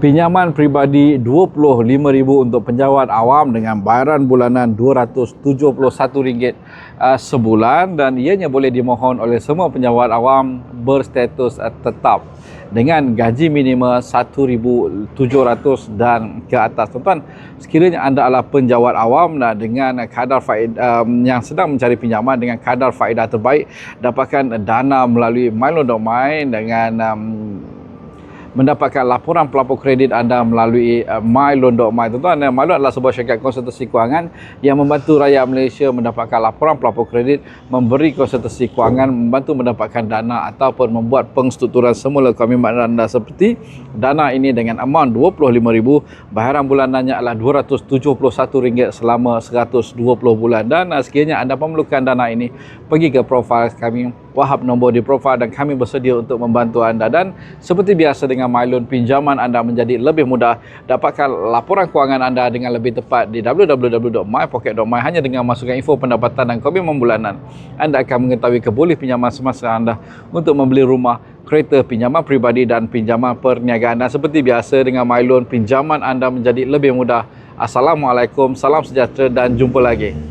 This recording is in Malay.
Pinjaman peribadi RM25,000 untuk penjawat awam dengan bayaran bulanan RM271 uh, sebulan dan ianya boleh dimohon oleh semua penjawat awam berstatus uh, tetap dengan gaji minima RM1,700 dan ke atas. Tuan-tuan, sekiranya anda adalah penjawat awam dan dengan kadar faedah um, yang sedang mencari pinjaman dengan kadar faedah terbaik dapatkan dana melalui Milo.my dengan um, mendapatkan laporan pelapor kredit anda melalui uh, myloan.my. Tuan-tuan, uh, Myloan adalah sebuah syarikat konsultasi kewangan yang membantu rakyat Malaysia mendapatkan laporan pelapor kredit, memberi konsultasi kewangan, membantu mendapatkan dana ataupun membuat pengstrukturan semula komitmen anda seperti dana ini dengan amount RM25,000, bayaran bulanannya adalah RM271 selama 120 bulan dan uh, sekiranya anda memerlukan dana ini, pergi ke profil kami Wahab nombor di profil dan kami bersedia untuk membantu anda. Dan seperti biasa dengan MyLoan pinjaman anda menjadi lebih mudah. Dapatkan laporan kewangan anda dengan lebih tepat di www.mypocket.my hanya dengan masukkan info pendapatan dan komitmen bulanan anda akan mengetahui keboleh pinjaman semasa anda untuk membeli rumah kereta pinjaman peribadi dan pinjaman perniagaan. Dan seperti biasa dengan MyLoan pinjaman anda menjadi lebih mudah. Assalamualaikum, salam sejahtera dan jumpa lagi.